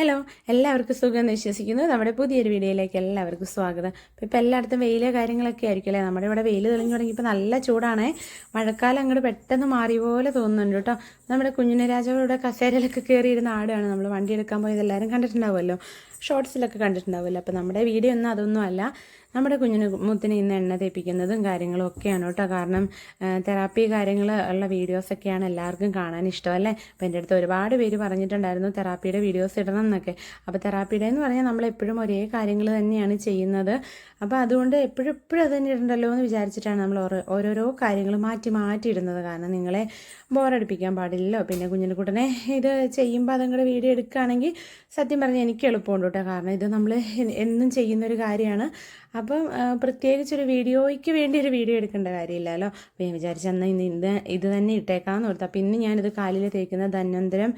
Hello എല്ലാവർക്കും സുഖം എന്ന് വിശ്വസിക്കുന്നു. നമ്മുടെ പുതിയൊരു വീഡിയോയിലേക്ക് എല്ലാവർക്കും സ്വാഗതം. അപ്പോൾ ഇപ്പോൾ എല്ലായിടത്തും വെയിലെ കാര്യങ്ങളൊക്കെ ആയിരിക്കും അല്ലേ? നമ്മുടെ ഇവിടെ വെയിൽ തെളിഞ്ഞു തുടങ്ങി ഇപ്പോൾ നല്ല ചൂടാണേ. മഴക്കാലം അങ്ങോട്ട് പെട്ടെന്ന് മാറിയ പോലെ തോന്നുന്നുണ്ട് കേട്ടോ. നമ്മുടെ കുഞ്ഞിനെ ഇവിടെ കസേരയിലൊക്കെ കയറിയിരുന്ന ആടാണ്. നമ്മൾ വണ്ടി എടുക്കാൻ പോയത് എല്ലാവരും കണ്ടിട്ടുണ്ടാവുമല്ലോ. ഷോർട്സിലൊക്കെ കണ്ടിട്ടുണ്ടാവില്ല അപ്പോൾ നമ്മുടെ വീഡിയോ ഒന്നും അതൊന്നും അല്ല. നമ്മുടെ കുഞ്ഞിന് മുത്തിന് ഇന്ന് എണ്ണ തേപ്പിക്കുന്നതും കാര്യങ്ങളും ഒക്കെയാണ് കേട്ടോ. കാരണം തെറാപ്പി കാര്യങ്ങൾ ഉള്ള വീഡിയോസൊക്കെയാണ് എല്ലാവർക്കും കാണാൻ ഇഷ്ടം അല്ലേ? അപ്പോൾ എന്റെ അടുത്ത് ഒരുപാട് പേര് പറഞ്ഞിട്ടുണ്ടായിരുന്നു തെറാപ്പിയുടെ വീഡിയോസ് ഇടണം എന്നൊക്കെ. അപ്പോൾ തെറാപ്പിയുടെ എന്ന് പറഞ്ഞാൽ നമ്മൾ എപ്പോഴും ഒരേ കാര്യങ്ങൾ തന്നെയാണ് ചെയ്യുന്നത്. അപ്പോൾ അതുകൊണ്ട് എപ്പോഴും എപ്പോഴും അത് തന്നെ ഇടണ്ടല്ലോ എന്ന് വിചാരിച്ചിട്ടാണ് നമ്മൾ ഓരോരോ കാര്യങ്ങൾ മാറ്റി മാറ്റി ഇടുന്നത്. കാരണം നിങ്ങളെ ബോറടിപ്പിക്കാൻ പാടില്ലല്ലോ. പിന്നെ കുഞ്ഞിനെ കൂട്ടനെ ഇത് ചെയ്യുമ്പോൾ അതുങ്ങളുടെ വീഡിയോ എടുക്കുകയാണെങ്കിൽ സത്യം പറഞ്ഞാൽ എനിക്ക് എളുപ്പമുണ്ട് കേട്ടോ കാരണം ഇത് നമ്മൾ എന്നും ചെയ്യുന്നൊരു കാര്യമാണ്. അപ്പം പ്രത്യേകിച്ചൊരു വീഡിയോയ്ക്ക് വേണ്ടി ഒരു വീഡിയോ എടുക്കേണ്ട കാര്യമില്ലല്ലോ. അപ്പോൾ ഞാൻ വിചാരിച്ചു എന്നാൽ ഇന്ന് ഇത് ഇത് തന്നെ ഇട്ടേക്കാമെന്ന് ഓർത്തു. അപ്പം ഇന്ന് ഞാനിത് കാലിൽ തേക്കുന്ന ധന്വന്തരം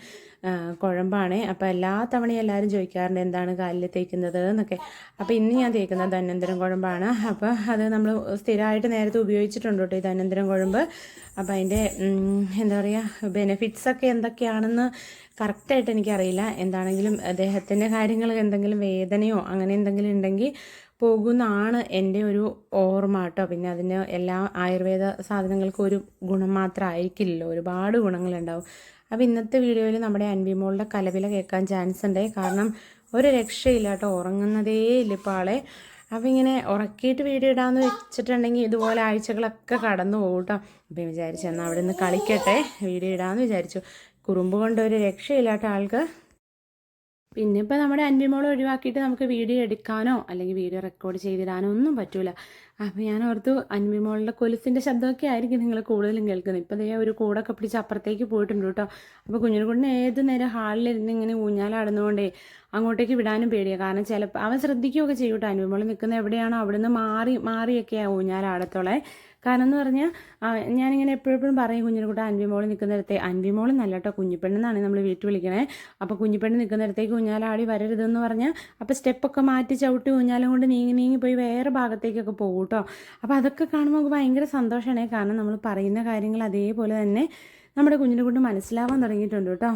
കുഴമ്പാണ്. അപ്പോൾ എല്ലാ തവണയും എല്ലാവരും ചോദിക്കാറുണ്ട് എന്താണ് കാലിൽ തേക്കുന്നത്? എന്നൊക്കെ. അപ്പോൾ ഇന്ന് ഞാൻ തേക്കുന്നത് ധന്വന്തരം കുഴമ്പാണ്. അപ്പോൾ അത് നമ്മൾ സ്ഥിരമായിട്ട് നേരത്തെ ഉപയോഗിച്ചിട്ടുണ്ട് കേട്ടോ ഈ ധന്വന്തരം കുഴമ്പ്. അപ്പോൾ അതിന്റെ എന്താ പറയുക ബെനിഫിറ്റ്സ് ഒക്കെ എന്തൊക്കെയാണെന്ന് കറക്റ്റായിട്ട് എനിക്കറിയില്ല. എന്താണെങ്കിലും അദ്ദേഹത്തിന്റെ കാര്യങ്ങൾ എന്തെങ്കിലും വേദനയോ അങ്ങനെ എന്തെങ്കിലും ഉണ്ടെങ്കിൽ പോകുന്നതാണ് എന്റെ ഒരു ഓർമ്മ കേട്ടോ. പിന്നെ അതിന് എല്ലാ ആയുർവേദ സാധനങ്ങൾക്കും ഒരു ഗുണം മാത്രമായിരിക്കില്ലല്ലോ. ഒരുപാട് ഗുണങ്ങളുണ്ടാവും. അപ്പോൾ ഇന്നത്തെ വീഡിയോയിൽ നമ്മുടെ അൻവിമോളുടെ കലവില കേൾക്കാൻ ചാൻസ് ഉണ്ട്. കാരണം ഒരു രക്ഷയില്ല കേട്ടോ. ഉറങ്ങുന്നതേ ഇല്ല ഇപ്പോൾ ആളെ. അപ്പോൾ ഇങ്ങനെ ഉറക്കിയിട്ട് വീഡിയോ ഇടാമെന്ന് വെച്ചിട്ടുണ്ടെങ്കിൽ ഇതുപോലെ ആഴ്ചകളൊക്കെ കടന്നു പോകും കേട്ടോ. അപ്പോൾ വിചാരിച്ചു എന്നാൽ അവിടെ നിന്ന് കളിക്കട്ടെ. വീഡിയോ ഇടാമെന്ന് വിചാരിച്ചു. കുറുമ്പ് കൊണ്ട് ഒരു രക്ഷയില്ലാത്ത ആൾക്ക്. പിന്നെ ഇപ്പോൾ നമ്മുടെ അൻപിമോൾ ഒഴിവാക്കിയിട്ട് നമുക്ക് വീഡിയോ എടുക്കാനോ അല്ലെങ്കിൽ വീഡിയോ റെക്കോർഡ് ചെയ്തിടാനോ ഒന്നും പറ്റൂല. അപ്പോൾ ഞാൻ ഓർത്തു അൻപിമോളുടെ കൊലുസിന്റെ ശബ്ദമൊക്കെ ആയിരിക്കും നിങ്ങൾ കൂടുതലും കേൾക്കുന്നത്. ഇപ്പോൾ ദേ ഒരു കൂടൊക്കെ പിടിച്ച് അപ്പുറത്തേക്ക് പോയിട്ടുണ്ട് കേട്ടോ. അപ്പോൾ കുഞ്ഞിനെ ഏത് നേരം ഹാളിലിരുന്ന് ഇങ്ങനെ ഊഞ്ഞാലാടുന്നതുകൊണ്ടേ അങ്ങോട്ടേക്ക് വിടാനും പേടിയാ. കാരണം ചിലപ്പോൾ അവൻ ശ്രദ്ധിക്കുകയൊക്കെ ചെയ്യും കേട്ടോ. അനുഭവം നിൽക്കുന്ന എവിടെയാണോ അവിടുന്ന് മാറി മാറിയൊക്കെയാണ് ഊഞ്ഞാലാടത്തോളെ കാരണം എന്ന് പറഞ്ഞാൽ ഞാനിങ്ങനെ എപ്പോഴെപ്പോഴും പറയും കുഞ്ഞിനെക്കുട്ടി അൻവിമോൾ നിൽക്കുന്നിടത്തെ അൻവിമോൾ നല്ല കേട്ടോ കുഞ്ഞിപ്പെണ്ണെന്നാണ് നമ്മൾ വീട്ടിൽ വിളിക്കണേ. അപ്പോൾ കുഞ്ഞിപ്പെണ്ണ് നിൽക്കുന്നിടത്തേക്ക് ഊഞ്ഞാലാടി വരരുതെന്ന് പറഞ്ഞാൽ അപ്പോൾ സ്റ്റെപ്പൊക്കെ മാറ്റി ചവിട്ടി ഊഞ്ഞാലും കൊണ്ട് നീങ്ങി നീങ്ങി പോയി വേറെ ഭാഗത്തേക്കൊക്കെ പോകും കേട്ടോ. അപ്പോൾ അതൊക്കെ കാണുമ്പോൾ നമുക്ക് ഭയങ്കര സന്തോഷമാണ് കാരണം നമ്മൾ പറയുന്ന കാര്യങ്ങൾ അതേപോലെ തന്നെ നമ്മുടെ കുഞ്ഞിനെ കൊണ്ട് മനസ്സിലാവാൻ തുടങ്ങിയിട്ടുണ്ട് കേട്ടോ.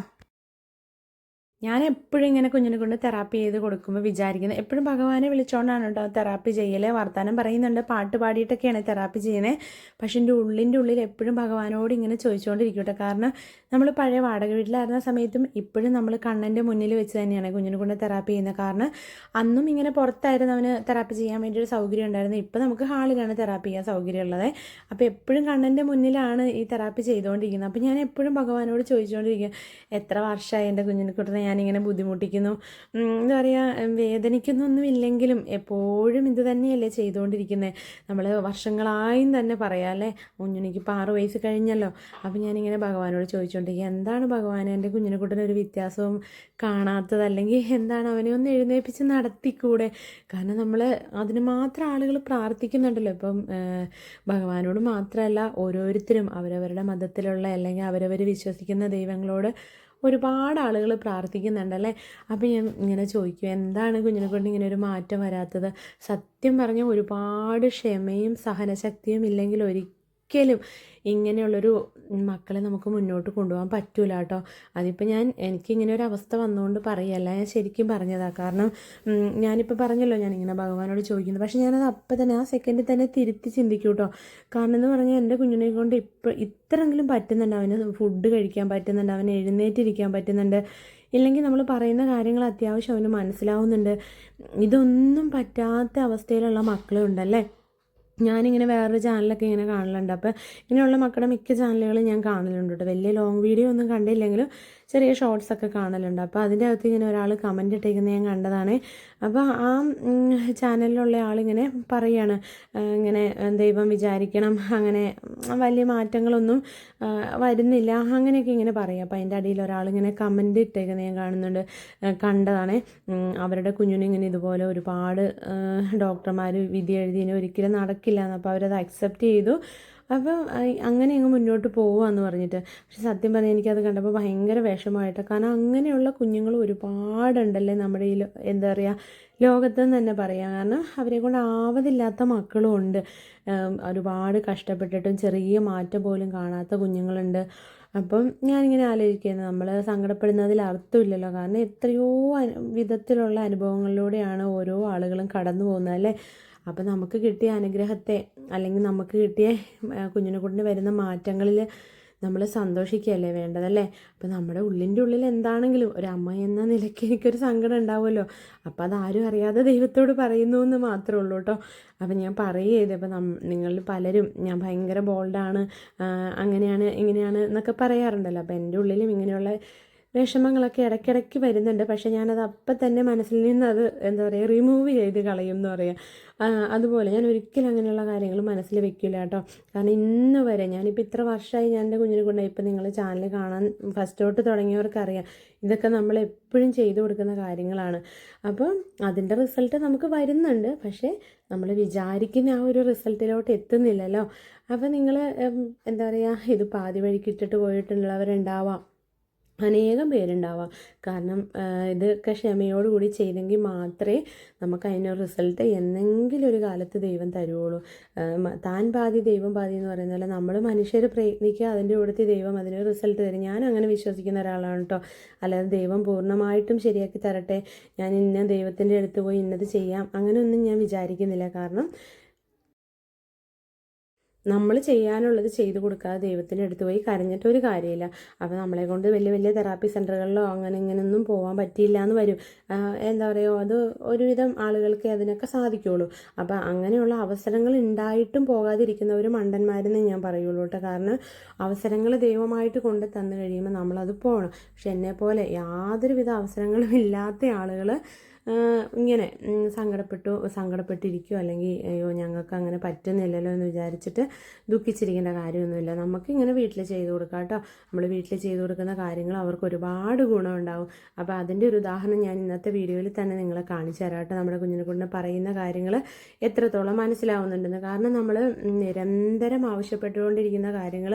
ഞാൻ എപ്പോഴും ഇങ്ങനെ കുഞ്ഞിനെ കൊണ്ട് തെറാപ്പി ചെയ്ത് കൊടുക്കുമ്പോൾ വിചാരിക്കുന്നത് എപ്പോഴും ഭഗവാനെ വിളിച്ചുകൊണ്ടാണ് കേട്ടോ തെറാപ്പി ചെയ്യലേ. വർത്തമാനം പറയുന്നുണ്ട് പാട്ട് പാടിയിട്ടൊക്കെയാണ് തെറാപ്പി ചെയ്യുന്നത് പക്ഷേ എന്റെ ഉള്ളിന്റെ ഉള്ളിൽ എപ്പോഴും ഭഗവാനോട് ഇങ്ങനെ ചോദിച്ചുകൊണ്ടിരിക്കും കേട്ടോ. കാരണം നമ്മൾ പഴയ വാടക വീട്ടിലായിരുന്ന സമയത്തും ഇപ്പോഴും നമ്മൾ കണ്ണന്റെ മുന്നിൽ വെച്ച് തന്നെയാണ് കുഞ്ഞിനെ കൊണ്ട് തെറാപ്പി ചെയ്യുന്നത്. കാരണം അന്നും ഇങ്ങനെ പുറത്തായിരുന്നു അവന് തെറാപ്പി ചെയ്യാൻ വേണ്ടി ഒരു സൗകര്യം ഉണ്ടായിരുന്നു ഇപ്പോൾ നമുക്ക് ഹാളിലാണ് തെറാപ്പി ചെയ്യാൻ സൗകര്യം ഉള്ളത്. അപ്പോൾ എപ്പോഴും കണ്ണന്റെ മുന്നിലാണ് ഈ തെറാപ്പി ചെയ്തുകൊണ്ടിരിക്കുന്നത്. അപ്പോൾ ഞാൻ എപ്പോഴും ഭഗവാനോട് ചോദിച്ചുകൊണ്ടിരിക്കുക എത്ര വർഷമായി എന്റെ കുഞ്ഞിനെ കുട്ടനെ ഞാനിങ്ങനെ ബുദ്ധിമുട്ടിക്കുന്നു. എന്താ പറയുക വേദനിക്കുന്നൊന്നുമില്ലെങ്കിലും എപ്പോഴും ഇത് തന്നെയല്ലേ ചെയ്തുകൊണ്ടിരിക്കുന്നത് നമ്മൾ വർഷങ്ങളായും തന്നെ പറയാം അല്ലേ? കുഞ്ഞുനിക്കിപ്പോൾ ആറ് വയസ്സ് കഴിഞ്ഞല്ലോ. അപ്പോൾ ഞാനിങ്ങനെ ഭഗവാനോട് ചോദിച്ചുകൊണ്ടിരിക്കുക എന്താണ് ഭഗവാൻ എന്റെ കുഞ്ഞിനെ ഒരു വ്യത്യാസവും കാണാത്തത്? അല്ലെങ്കിൽ എന്താണ് അവനെ ഒന്ന് എഴുന്നേൽപ്പിച്ച് നടത്തിക്കൂടെ? കാരണം നമ്മൾ അതിന് മാത്രം ആളുകൾ പ്രാർത്ഥിക്കുന്നുണ്ടല്ലോ. ഇപ്പം ഭഗവാനോട് മാത്രമല്ല ഓരോരുത്തരും അവരവരുടെ മതത്തിലുള്ള അല്ലെങ്കിൽ അവരവർ വിശ്വസിക്കുന്ന ദൈവങ്ങളോട് ഒരുപാട് ആളുകൾ പ്രാർത്ഥിക്കുന്നുണ്ടല്ലേ? അപ്പോൾ ഞാൻ ഇങ്ങനെ ചോദിക്കും എന്താണ് കുഞ്ഞിനെ കൊണ്ട് ഇങ്ങനെ ഒരു മാറ്റം വരാത്തത്? സത്യം പറഞ്ഞാൽ ഒരുപാട് ക്ഷമയും സഹനശക്തിയും ഇല്ലെങ്കിൽ ഒരിക്കലും ഇങ്ങനെയുള്ളൊരു മക്കളെ നമുക്ക് മുന്നോട്ട് കൊണ്ടുപോകാൻ പറ്റൂല കേട്ടോ അതിപ്പോൾ ഞാൻ എനിക്കിങ്ങനെ ഒരു അവസ്ഥ വന്നുകൊണ്ട് പറയല്ല. ഞാൻ ശരിക്കും പറഞ്ഞതാണ് കാരണം ഞാനിപ്പോൾ പറഞ്ഞല്ലോ ഞാനിങ്ങനെ ഭഗവാനോട് ചോദിക്കുന്നത് പക്ഷേ ഞാനത് അപ്പം തന്നെ ആ സെക്കൻഡിൽ തന്നെ തിരുത്തി ചിന്തിക്കും കേട്ടോ കാരണം എന്ന് പറഞ്ഞാൽ എന്റെ കുഞ്ഞിനെ കൊണ്ട് ഇപ്പോൾ ഇത്രയെങ്കിലും പറ്റുന്നുണ്ട്. അവന് ഫുഡ് കഴിക്കാൻ പറ്റുന്നുണ്ട്. അവന് എഴുന്നേറ്റിരിക്കാൻ പറ്റുന്നുണ്ട്. ഇല്ലെങ്കിൽ നമ്മൾ പറയുന്ന കാര്യങ്ങൾ അത്യാവശ്യം അവന് മനസ്സിലാവുന്നുണ്ട്. ഇതൊന്നും പറ്റാത്ത അവസ്ഥയിലുള്ള മക്കളുണ്ടല്ലേ? ഞാനിങ്ങനെ വേറൊരു ചാനലൊക്കെ ഇങ്ങനെ കാണലുണ്ട്. അപ്പോൾ ഇങ്ങനെയുള്ള മക്കളുടെ മിക്ക ചാനലുകളും ഞാൻ കാണലുണ്ട് കേട്ടോ വലിയ ലോങ് വീഡിയോ ഒന്നും കണ്ടില്ലെങ്കിലും ചെറിയ ഷോർട്സ് ഒക്കെ കാണലുണ്ട്. അപ്പോൾ അതിന്റെ അകത്ത് ഇങ്ങനെ ഒരാൾ കമന്റ് ഇട്ടേക്കുന്നത് ഞാൻ കണ്ടതാണ്. അപ്പോൾ ആ ചാനലിലുള്ള ആളിങ്ങനെ പറയാണ് ഇങ്ങനെ ദൈവം വിചാരിക്കണം അങ്ങനെ വലിയ മാറ്റങ്ങളൊന്നും വരുന്നില്ല അങ്ങനെയൊക്കെ ഇങ്ങനെ പറയും. അപ്പോൾ അതിന്റെ അടിയിൽ ഒരാളിങ്ങനെ കമന്റ് ഇട്ടേക്കുന്നത് ഞാൻ കാണുന്നുണ്ട് കണ്ടതാണ്. അവരുടെ കുഞ്ഞിനിങ്ങനെ ഇതുപോലെ ഒരുപാട് ഡോക്ടർമാർ വിധി എഴുതിയതിന് ഒരിക്കലും നടക്കില്ല. എന്നപ്പോൾ അവരത് അക്സെപ്റ്റ് ചെയ്തു. അപ്പം അങ്ങനെ അങ്ങ് മുന്നോട്ട് പോവുകയെന്ന് പറഞ്ഞിട്ട്. പക്ഷെ സത്യം പറഞ്ഞാൽ എനിക്കത് കണ്ടപ്പോൾ ഭയങ്കര വിഷമമായിട്ട്. കാരണം അങ്ങനെയുള്ള കുഞ്ഞുങ്ങൾ ഒരുപാടുണ്ടല്ലേ നമ്മുടെ ഈ എന്താ പറയുക ലോകത്തെന്ന് തന്നെ പറയാം. കാരണം അവരെ കൊണ്ട് ആവതില്ലാത്ത മക്കളും ഉണ്ട്. ഒരുപാട് കഷ്ടപ്പെട്ടിട്ടും ചെറിയ മാറ്റം പോലും കാണാത്ത കുഞ്ഞുങ്ങളുണ്ട്. അപ്പം ഞാനിങ്ങനെ ആലോചിക്കുന്നത് നമ്മൾ സങ്കടപ്പെടുന്നതിൽ അർത്ഥമില്ലല്ലോ. കാരണം എത്രയോ വിധത്തിലുള്ള അനുഭവങ്ങളിലൂടെയാണ് ഓരോ ആളുകളും കടന്നു പോകുന്നത് അല്ലേ? അപ്പം നമുക്ക് കിട്ടിയ അനുഗ്രഹത്തെ അല്ലെങ്കിൽ നമുക്ക് കിട്ടിയ കുഞ്ഞിനെ കൊണ്ട് വരുന്ന മാറ്റങ്ങളിൽ നമ്മൾ സന്തോഷിക്കുകയല്ലേ വേണ്ടതല്ലേ? അപ്പം നമ്മുടെ ഉള്ളിന്റെ ഉള്ളിൽ എന്താണെങ്കിലും ഒരു അമ്മ എന്ന നിലയ്ക്ക് എനിക്കൊരു സങ്കടം ഉണ്ടാവുമല്ലോ. അപ്പം അതാരും അറിയാതെ ദൈവത്തോട് പറയുന്നു എന്ന് മാത്രമേ ഉള്ളൂ കേട്ടോ. അപ്പം ഞാൻ പറയുകയത് അപ്പം നം നിങ്ങളിൽ പലരും ഞാൻ ഭയങ്കര ബോൾഡാണ് അങ്ങനെയാണ് ഇങ്ങനെയാണ് എന്നൊക്കെ പറയാറുണ്ടല്ലോ. അപ്പം എന്റെ ഉള്ളിലും ഇങ്ങനെയുള്ള വിഷമങ്ങളൊക്കെ ഇടയ്ക്കിടയ്ക്ക് വരുന്നുണ്ട്. പക്ഷേ ഞാനത് അപ്പം തന്നെ മനസ്സിൽ നിന്ന് അത് എന്താ പറയുക റിമൂവ് ചെയ്ത് കളയും എന്ന് പറയാം. അതുപോലെ ഞാൻ ഒരിക്കലും അങ്ങനെയുള്ള കാര്യങ്ങൾ മനസ്സിൽ വെക്കില്ല കേട്ടോ. കാരണം ഇന്ന് വരെ ഞാനിപ്പോൾ ഇത്ര വർഷമായി ഞാൻ എന്റെ കുഞ്ഞിനെ കൊണ്ട് ഇപ്പം നിങ്ങൾ ചാനൽ കാണാൻ ഫസ്റ്റ് തൊട്ട് തുടങ്ങിയവർക്കറിയാം. ഇതൊക്കെ നമ്മൾ എപ്പോഴും ചെയ്തു കൊടുക്കുന്ന കാര്യങ്ങളാണ്. അപ്പോൾ അതിന്റെ റിസൾട്ട് നമുക്ക് വരുന്നുണ്ട്. പക്ഷേ നമ്മൾ വിചാരിക്കുന്ന ആ ഒരു റിസൾട്ടിലോട്ട് എത്തുന്നില്ലല്ലോ. അപ്പോൾ നിങ്ങൾ എന്താ പറയുക ഇത് പാതി വഴിക്കിട്ടിട്ട് പോയിട്ടുള്ളവരുണ്ടാവാം. അനേകം പേരുണ്ടാവാം. കാരണം ഇതൊക്കെ ക്ഷമയോടുകൂടി ചെയ്തെങ്കിൽ മാത്രമേ നമുക്ക് അതിനൊരു റിസൾട്ട് എന്നെങ്കിലും ഒരു കാലത്ത് ദൈവം തരുള്ളൂ താൻ പാതി ദൈവം പാതി എന്ന് പറയുന്ന പോലെ നമ്മൾ മനുഷ്യർ പ്രയത്നിക്കുക അതിന്റെ കൂടത്തിൽ ദൈവം അതിന് റിസൾട്ട് തരും. ഞാൻ അങ്ങനെ വിശ്വസിക്കുന്ന ഒരാളാണ് കേട്ടോ. അല്ലാതെ ദൈവം പൂർണമായിട്ടും ശരിയാക്കി തരട്ടെ. ഞാൻ ഇന്ന ദൈവത്തിന്റെ അടുത്ത് പോയി ഇന്നത് ചെയ്യാം. അങ്ങനെയൊന്നും ഞാൻ വിചാരിക്കുന്നില്ല. കാരണം നമ്മൾ ചെയ്യാനുള്ളത് ചെയ്തു കൊടുക്കാതെ ദൈവത്തിന്റെ അടുത്ത് പോയി കരഞ്ഞിട്ട് ഒരു കാര്യമില്ല. അപ്പോൾ നമ്മളെ കൊണ്ട് വലിയ വലിയ തെറാപ്പി സെന്ററുകളിലോ അങ്ങനെ ഇങ്ങനെയൊന്നും പോകാൻ പറ്റിയില്ല എന്ന് വരും എന്താ പറയുക അത് ഒരുവിധം ആളുകൾക്ക് അതിനൊക്കെ സാധിക്കുള്ളൂ. അപ്പോൾ അങ്ങനെയുള്ള അവസരങ്ങൾ ഉണ്ടായിട്ടും പോകാതിരിക്കുന്നവർ മണ്ടന്മാരെന്ന് ഞാൻ പറയുള്ളൂ കേട്ടോ. കാരണം അവസരങ്ങൾ ദൈവമായിട്ട് കൊണ്ട് തന്നു കഴിയുമ്പോൾ നമ്മളത് പോകണം പക്ഷെ പോലെ യാതൊരുവിധ അവസരങ്ങളും ഇല്ലാത്ത ആളുകൾ ഇങ്ങനെ സങ്കടപ്പെട്ടു സങ്കടപ്പെട്ടിരിക്കുകയോ അല്ലെങ്കിൽ അയ്യോ ഞങ്ങൾക്ക് അങ്ങനെ പറ്റുന്നില്ലല്ലോ എന്ന് വിചാരിച്ചിട്ട് ദുഃഖിച്ചിരിക്കേണ്ട കാര്യമൊന്നുമില്ല. നമുക്കിങ്ങനെ വീട്ടിൽ ചെയ്തു കൊടുക്കാം കേട്ടോ. നമ്മൾ വീട്ടിൽ ചെയ്തു കൊടുക്കുന്ന കാര്യങ്ങൾ അവർക്ക് ഒരുപാട് ഗുണമുണ്ടാവും അപ്പോൾ അതിന്റെ ഒരു ഉദാഹരണം ഞാൻ ഇന്നത്തെ വീഡിയോയിൽ തന്നെ നിങ്ങളെ കാണിച്ചു തരാം കേട്ടോ. നമ്മുടെ കുഞ്ഞിനെ കൊണ്ട് പറയുന്ന കാര്യങ്ങൾ എത്രത്തോളം മനസ്സിലാവുന്നുണ്ടെന്ന്. കാരണം നമ്മൾ നിരന്തരം ആവശ്യപ്പെട്ടുകൊണ്ടിരിക്കുന്ന കാര്യങ്ങൾ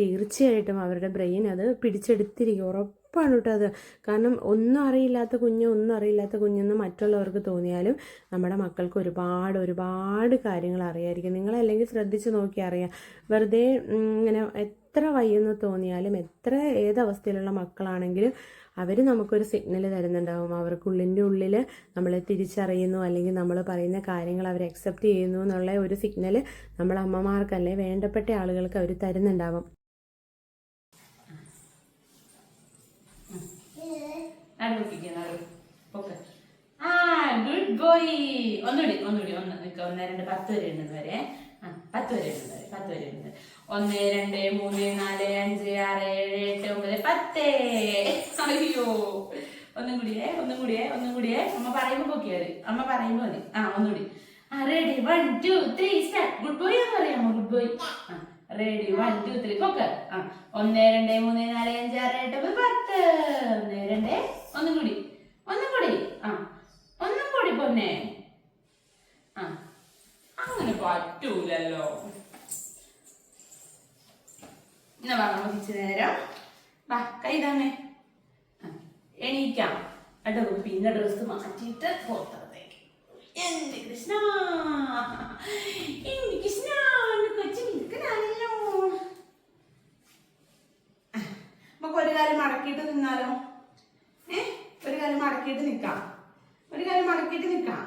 തീർച്ചയായിട്ടും അവരുടെ ബ്രെയിൻ അത് പിടിച്ചെടുത്തിരിക്കും. ഉറപ്പ് ഉറപ്പാണ് കേട്ടോ അത്. കാരണം ഒന്നും അറിയില്ലാത്ത കുഞ്ഞ് ഒന്നും അറിയില്ലാത്ത കുഞ്ഞെന്ന് മറ്റുള്ളവർക്ക് തോന്നിയാലും നമ്മുടെ മക്കൾക്ക് ഒരുപാട് ഒരുപാട് കാര്യങ്ങൾ അറിയായിരിക്കും. നിങ്ങളല്ലെങ്കിൽ ശ്രദ്ധിച്ച് നോക്കി അറിയാം. വെറുതെ ഇങ്ങനെ എത്ര വയ്യെന്ന് തോന്നിയാലും എത്ര ഏതവസ്ഥയിലുള്ള മക്കളാണെങ്കിലും അവർ നമുക്കൊരു സിഗ്നൽ തരുന്നുണ്ടാവും. അവർക്കുള്ളിന്റെ ഉള്ളിൽ നമ്മളെ തിരിച്ചറിയുന്നു അല്ലെങ്കിൽ നമ്മൾ പറയുന്ന കാര്യങ്ങൾ അവർ അക്സെപ്റ്റ് ചെയ്യുന്നു എന്നുള്ള ഒരു സിഗ്നൽ നമ്മൾ അമ്മമാർക്കല്ലേ വേണ്ടപ്പെട്ട ആളുകൾക്ക് അവർ തരുന്നുണ്ടാവും. ഓക്കെ. ആ ഗുഡ് ബോയ് ഒന്നുകൂടി ഒന്നുകൂടി ഒന്ന് നിൽക്കുക ഒന്ന് രണ്ട് പത്ത് വരെ എണ്ണുന്നത് വരെ. ആ പത്ത് വരെ ഉണ്ട് വരെ പത്ത് വരെ ഉണ്ട് ഒന്ന് രണ്ട് മൂന്ന് നാല് അഞ്ച് ആറ് ഏഴ് എട്ട് ഒമ്പത് പത്ത്. അയ്യോ. ഒന്നും കൂടിയേ ഒന്നും കൂടിയേ ഒന്നും കൂടിയേ അമ്മ പറയുമ്പോൾ നോക്കിയാൽ അമ്മ പറയുമ്പോൾ മതി. ആ ഒന്നുകൂടി. Ready one two three start good boy എന്ന് പറയാമോ good boy ready one two three പൊക്ക. ആ ഒന്ന് രണ്ട് മൂന്ന് നാല് അഞ്ച് ആറ് എട്ട് ഒമ്പത് പത്ത്. ഒന്ന് രണ്ട് ഒന്നും കൂടി ഒന്നും കൂടി. ആ ഒന്നും കൂടി പൊന്നെ. ആ അങ്ങനെ പറ്റൂലല്ലോ. എന്നാ വാ നമുക്ക് നേരം. വാ കൈ തന്നെ എണീക്കാം. എന്നിട്ട് പിന്നെ ഡ്രസ്സ് മാറ്റിയിട്ട് പുറത്തേക്ക് എന്റെ കൃഷ്ണ? എന്റെ കൃഷ്ണ? കൊച്ചു മിടുക്കനാണല്ലോ. നമുക്ക് ഒരു കാലം മടക്കിയിട്ട് നിന്നാലോ? ഏ? ഒരു കാലം മടക്കിയിട്ട് നിൽക്കാം. ഒരു കാലം മടക്കിയിട്ട് നിൽക്കാം.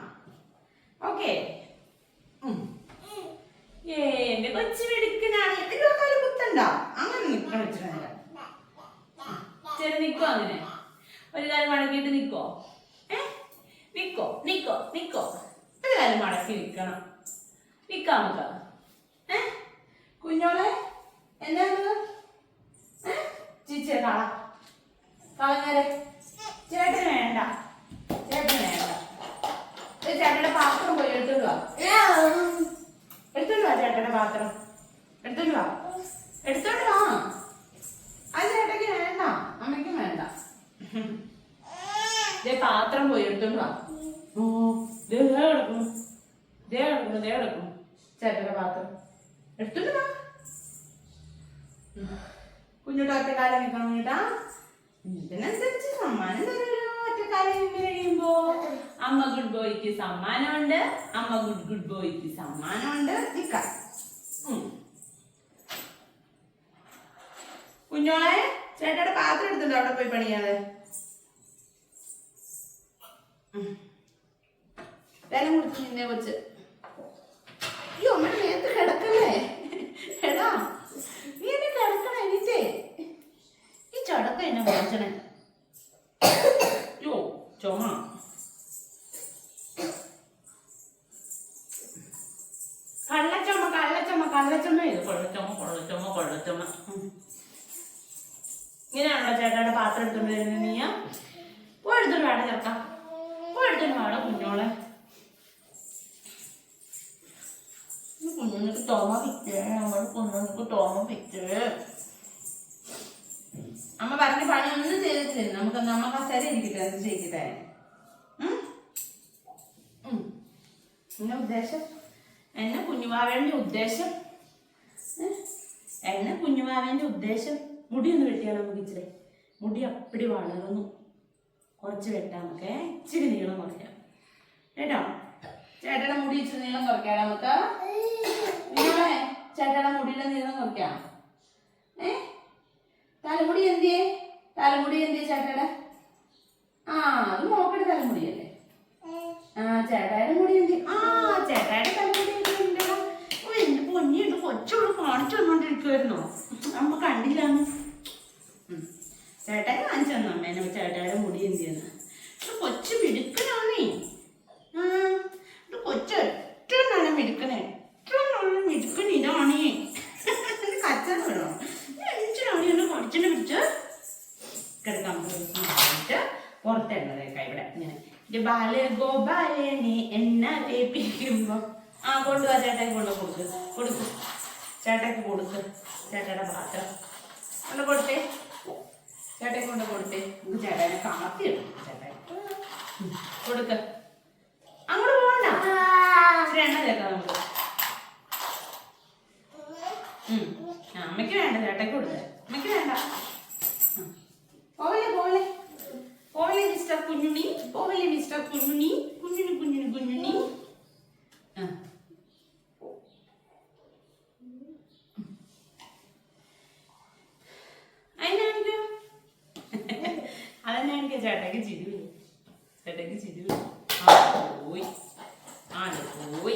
ഓക്കെ. എന്റെ കൊച്ചു മിടുക്കനാണ്. അയ്യോ കാലം കുത്തണ്ട? അങ്ങനെ നിൽക്കണം ഇച്ചിരി നേരം. ചെറു നിക്കോ അങ്ങനെ? ഒരു കാലം മടക്കിയിട്ട് നിക്കോ? ഏ? നിക്കോ? നിക്കോ? നിക്കോ? ഒരു കാലം മടക്കി നിക്കണം നിക്കാം നമുക്ക് ഏ? കുഞ്ഞോളെ എന്താ ചിച്ചേ കള കളഞ്ഞാരെ ചേട്ടന് വേണ്ട. ചേട്ടന് വേണ്ട. ചേട്ടന്റെ പാത്രം പോയി എടുത്തോണ്ട് വാ. എടുത്തോണ്ട് ചേട്ടന്റെ പാത്രം. എടുത്തോണ്ട് വാ. എടുത്തോണ്ട് വാ. അത് ചേട്ടക്ക് വേണ്ട. അമ്മയ്ക്കും വേണ്ട. ദേ പാത്രം പോയി എടുത്തോണ്ട് വാ. ഓ ദേ കിടക്കുന്നു. ദേ കിടക്കുന്നു പാത്രം. എടുത്തോണ്ട് വാ. കുഞ്ഞുട്ട് ഒറ്റക്കാലം നിൽക്കണം കേട്ടാ. ഇതിനനുസരിച്ച് സമ്മാനം തരുമല്ലോ. ഒറ്റക്കാലം കഴിയുമ്പോ അമ്മ ഗുഡ് ബോയ്ക്ക് സമ്മാനമുണ്ട് അമ്മ ഗുഡ് ഗുഡ് ബോയ്ക്ക് സമ്മാനമുണ്ട്. കുഞ്ഞു കുഞ്ഞോളെ ചേട്ടയുടെ പാത്രം എടുത്തിട്ടുണ്ടോ? അവിടെ പോയി പണിയാതെ. വില കൊടുത്തു നിന്നെ കൊച്ച്. അയ്യോ അമ്മ നേരത്തെ കിടക്കല്ലേ? എടാ നീ എന്നെ കിടക്കണേ ഈ ചടക്ക എന്നെ വാങ്ങിച്ചണേ യോ ചുമ. കള്ളച്ചുമ കള്ളച്ചുമ കള്ളച്ചുമ. ഇത് കൊള്ളച്ചുമ കൊള്ളച്ചുമ കൊള്ളച്ചുമ. ഇങ്ങനെയാണല്ലോ ചേട്ടായുടെ പാത്രം എടുത്തോണ്ട് വരുന്നത്. നീയ പോയെടുത്തോണ്ട് വേണ്ട ചേർക്ക പോയെടുത്തോണ്ട് വേണം കുഞ്ഞോളെ. കുഞ്ഞുങ്ങൾക്ക് തോമ പിറ്റേ ഞങ്ങൾ കുഞ്ഞുങ്ങൾക്ക് തോമ പിറ്റേ അമ്മ പറഞ്ഞ പണി ഒന്നും ചെയ്തിട്ടില്ല. നമുക്ക് നമ്മ കസേര ഇരിക്കട്ടെ അത്? ഉം. എന്നെ ഉദ്ദേശം? എന്നെ കുഞ്ഞുവാവേന്റെ ഉദ്ദേശം? എന്നെ കുഞ്ഞുവാവേന്റെ ഉദ്ദേശം? മുടി ഒന്ന് വെട്ടിയാൽ നമുക്ക് ഇച്ചിരി? മുടി അപ്പടി വളർന്നു. കുറച്ച് വെട്ടാം നമുക്ക്. ഇച്ചിരി നീളം കുറയ്ക്കാം. കേട്ടോ? ചേട്ടയുടെ മുടി ഇച്ചിരി നീളം കുറയ്ക്കാം നമുക്ക്. ചേട്ടയുടെ മുടിയുടെ നീളം കുറയ്ക്കാം. ഏ? തലമുടി എന്തിയേ? തലമുടി എന്തിയേ ചേട്ടയുടെ? ആ അത് മോക്കടെ തലമുടിയല്ലേ? ആ ചേട്ടായുടെ മുടി എന്തി ആ ചേട്ടായുടെ തലമുടി എന്റെ പൊന്നിയുണ്ട് കൊച്ചുള്ള കാണിച്ചു തന്നോണ്ടിരിക്കുവായിരുന്നോ? നമ്മ കണ്ടില്ലാന്ന്. ചേട്ടായി കാണിച്ചു തന്നു? അമ്മേനെ. ചേട്ടായുടെ മുടി എന്തിയെന്ന് ഇത് കൊച്ചു മിടുക്കനാണേ ആ ഇത് കൊച്ചു ഏറ്റവും നല്ല മിടുക്കനെ ഏറ്റവും നല്ല മിടുക്കൻ ഇതാണേ കച്ചറ വേണോ എന്തിനാണ് എന്നെ കടിച്ചിട്ട് പിടിച്ച് കിടക്കാൻ പോയിട്ട് പുറത്തുള്ളതേക്ക ഇവിടെ ഇങ്ങനെ ഇത് ബാല ഗോപാലെ നീ എന്നെ തേപ്പിക്കുമ്പോ ആ കൊണ്ടുപോവാ ചേട്ടായി കൊണ്ട് കൊടുക്ക് കൊടുക്ക് ചേട്ടായിക്ക് കൊടുക്ക് ചേട്ടയുടെ പാത്രം കൊണ്ട് കൊടുത്തേ ചേട്ടായി കൊണ്ട് കൊടുത്തേ നമുക്ക് ചേട്ടായിനെ കാത്തിയിടും ചേട്ടായി ഉം, കൊടുക്ക് അങ്ങോട്ട് പോകണ്ട ഇച്ചിരി എണ്ണ ചേർക്കാം നമുക്ക് ഉം. ആ, അമ്മയ്ക്ക് കൊടുത്തേ. അമ്മയ്ക്ക് വേണ്ട. പോവല്ലേ മിസ്റ്റർ കുഞ്ഞുണ്ണി? പോവല്ലേ മിസ്റ്റർ കുഞ്ഞുണ്ണി? കുഞ്ഞുണ്ണി കുഞ്ഞുണ്ണി കുഞ്ഞുണ്ണി. അതിനാണിക്കോ അതെന്നാണിക്കോ ചേട്ടയ്ക്ക് ചിരി വരും. ചേട്ടയ്ക്ക് ചിരി വരും. ആ പോയി. ആ പോയി പോയി.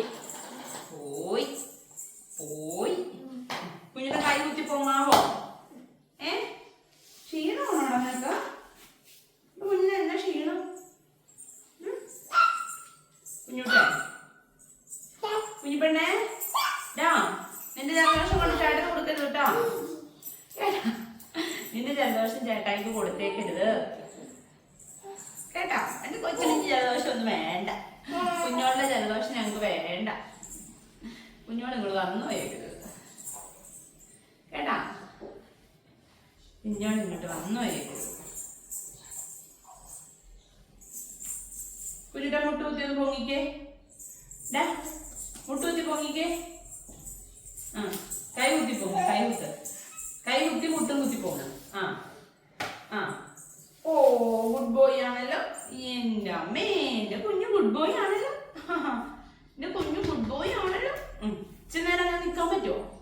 വന്നു പോയേക്കരുത് കേട്ടാ? കുഞ്ഞോട് ഇങ്ങോട്ട് വന്നു വരരുത്. കുഞ്ഞിന്റെ മുട്ടുകുത്തി ഒന്ന് പൊങ്ങിക്കേ. ഡാ മുട്ടുകുത്തി പൊങ്ങിക്കേ. ആ കൈ കുത്തി പോകും കൈ കുത്ത്. കൈ കുത്തി മുട്ടും കുത്തി പോകണം ആ ആ. ഓ ഗുഡ് ബോയ് ആണല്ലോ. എന്റെ അമ്മേ എന്റെ കുഞ്ഞു ഗുഡ് ബോയ് ആണല്ലോ. എന്റെ കുഞ്ഞു ഗുഡ് ബോയ് ആണല്ലോ. പറ്റുമോ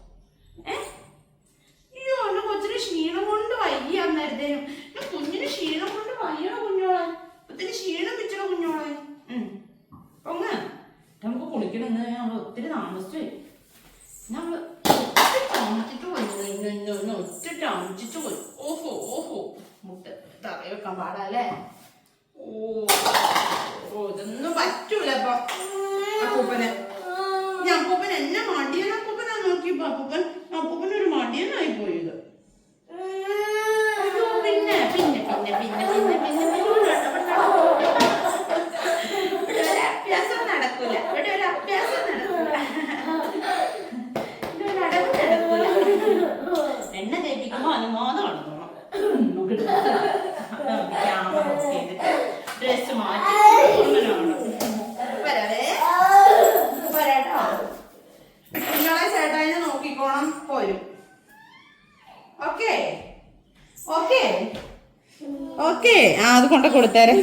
ഓക്കേ. ഓക്കേ. ഓക്കേ. ആ അത് കൊണ്ട കൊടുത്തേരെ.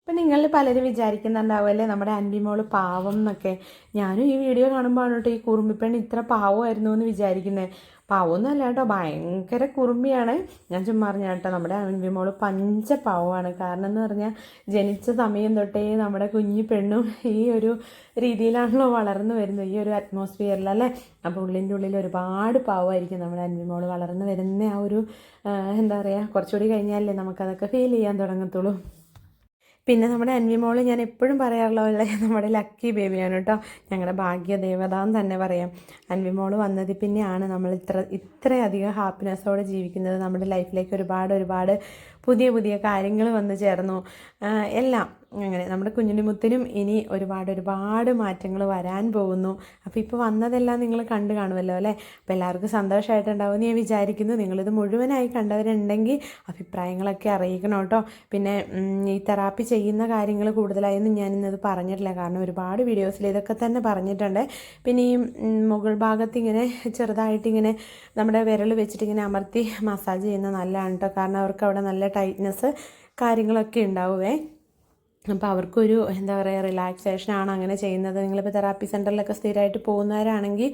ഇപ്പം നിങ്ങളിൽ പലരും വിചാരിക്കുന്നുണ്ടാവുമല്ലേ നമ്മുടെ അൻപിമോൾ പാവം എന്നൊക്കെ. ഞാനും ഈ വീഡിയോ കാണുമ്പോഴാണ് കേട്ടോ ഈ കുറുമ്പിപ്പെണ്ണ് ഇത്ര പാവമായിരുന്നു എന്ന് വിചാരിക്കുന്നത് പാവൊന്നുമല്ല കേട്ടോ. ഭയങ്കര കുറുമ്പിയാണ്. ഞാൻ ചുമ്മാ പറഞ്ഞ കേട്ടോ നമ്മുടെ അൻവിമോൾ പഞ്ച പാവമാണ് കാരണം എന്ന് പറഞ്ഞാൽ ജനിച്ച സമയം തൊട്ടേ നമ്മുടെ കുഞ്ഞു പെണ്ണും ഈ ഒരു രീതിയിലാണല്ലോ വളർന്നു വരുന്നത്. ഈ ഒരു അറ്റ്മോസ്ഫിയറിൽ അല്ലേ? അപ്പോൾ ഉള്ളിന്റെ ഉള്ളിൽ ഒരുപാട് പാവമായിരിക്കും നമ്മുടെ അൻവിമോൾ വളർന്നു വരുന്ന ആ ഒരു എന്താ പറയുക കുറച്ചുകൂടി കഴിഞ്ഞാലേ നമുക്കതൊക്കെ ഫീൽ ചെയ്യാൻ തുടങ്ങത്തുള്ളൂ. പിന്നെ നമ്മുടെ അൻവിമോൾ ഞാൻ എപ്പോഴും പറയാറുള്ള പോലെ നമ്മുടെ ലക്കി ബേബിയാണ് കേട്ടോ. ഞങ്ങളുടെ ഭാഗ്യദേവത എന്ന് തന്നെ പറയാം. അൻവിമോൾ വന്നതിൽ പിന്നെയാണ് നമ്മൾ ഇത്ര ഇത്രയധികം ഹാപ്പിനെസ്സോടെ ജീവിക്കുന്നത്. നമ്മുടെ ലൈഫിലേക്ക് ഒരുപാട് ഒരുപാട് പുതിയ പുതിയ കാര്യങ്ങൾ വന്നു ചേർന്നു. എല്ലാം അങ്ങനെ നമ്മുടെ കുഞ്ഞിനുമുത്തിനും ഇനി ഒരുപാട് ഒരുപാട് മാറ്റങ്ങൾ വരാൻ പോകുന്നു. അപ്പോൾ ഇപ്പോൾ വന്നതെല്ലാം നിങ്ങൾ കണ്ടു കാണുമല്ലോ അല്ലേ? അപ്പോൾ എല്ലാവർക്കും സന്തോഷമായിട്ടുണ്ടാവും എന്ന് ഞാൻ വിചാരിക്കുന്നു. നിങ്ങളിത് മുഴുവനായി കണ്ടവരുണ്ടെങ്കിൽ അഭിപ്രായങ്ങളൊക്കെ അറിയിക്കണം കേട്ടോ. പിന്നെ ഈ തെറാപ്പി ചെയ്യുന്ന കാര്യങ്ങൾ കൂടുതലായൊന്നും ഞാൻ ഇന്നത് പറഞ്ഞിട്ടില്ല. കാരണം ഒരുപാട് വീഡിയോസിൽ ഇതൊക്കെ തന്നെ പറഞ്ഞിട്ടുണ്ട്. പിന്നെ ഈ മുകൾ ഭാഗത്ത് ഇങ്ങനെ ചെറുതായിട്ട് ഇങ്ങനെ നമ്മുടെ വിരൽ വെച്ചിട്ട് ഇങ്ങനെ അമർത്തി മസാജ് ചെയ്യുന്ന നല്ലതാണ് കേട്ടോ. കാരണം അവർക്ക് അവിടെ നല്ല ടൈറ്റ്നെസ് കാര്യങ്ങളൊക്കെ ഉണ്ടാവുമേ അപ്പോൾ അവർക്കൊരു എന്താ പറയുക റിലാക്സേഷൻ ആണ് അങ്ങനെ ചെയ്യുന്നത്. നിങ്ങളിപ്പോൾ തെറാപ്പി സെന്ററിലൊക്കെ സ്ഥിരമായിട്ട് പോകുന്നവരാണെങ്കിൽ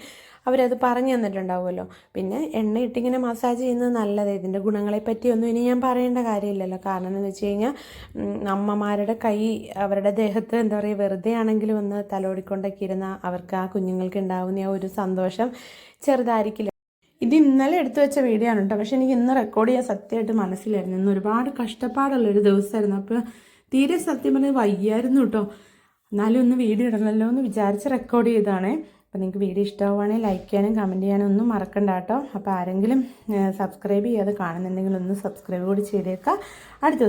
അവരത് പറഞ്ഞു തന്നിട്ടുണ്ടാവുമല്ലോ. പിന്നെ എണ്ണ ഇട്ടിങ്ങനെ മസാജ് ചെയ്യുന്നത് നല്ലത്. ഇതിന്റെ ഗുണങ്ങളെപ്പറ്റി ഒന്നും ഇനി ഞാൻ പറയേണ്ട കാര്യമില്ലല്ലോ. കാരണം എന്ന് വെച്ച് കഴിഞ്ഞാൽ അമ്മമാരുടെ കൈ അവരുടെ ദേഹത്ത് എന്താ പറയുക വെറുതെ ആണെങ്കിലും ഒന്ന് തലോടിക്കൊണ്ടൊക്കെ ഇരുന്ന അവർക്ക് ആ കുഞ്ഞുങ്ങൾക്ക് ഉണ്ടാകുന്ന ആ ഒരു സന്തോഷം ചെറുതായിരിക്കില്ല. ഇത് ഇന്നലെ എടുത്തു വെച്ച വീഡിയോ ആണ് കേട്ടോ പക്ഷെ എനിക്ക് ഇന്ന് റെക്കോർഡ് ചെയ്യാൻ സത്യമായിട്ട് മനസ്സിലായിരുന്നു ഇന്ന് ഒരുപാട് കഷ്ടപ്പാടുള്ള ഒരു ദിവസമായിരുന്നു. അപ്പോൾ തീരെ സത്യം പറഞ്ഞാൽ വയ്യായിരുന്നു കേട്ടോ എന്നാലും ഒന്ന് വീഡിയോ ഇടണമല്ലോ എന്ന് വിചാരിച്ച് റെക്കോർഡ് ചെയ്തതാണേ. അപ്പോൾ നിങ്ങൾക്ക് വീഡിയോ ഇഷ്ടമാവുകയാണെങ്കിൽ ലൈക്ക് ചെയ്യാനും കമന്റ് ചെയ്യാനും ഒന്നും മറക്കണ്ട കേട്ടോ അപ്പോൾ ആരെങ്കിലും സബ്സ്ക്രൈബ് ചെയ്യാതെ കാണുന്നുണ്ടെങ്കിൽ ഒന്ന് സബ്സ്ക്രൈബ് കൂടി ചെയ്തേക്കാം അടുത്ത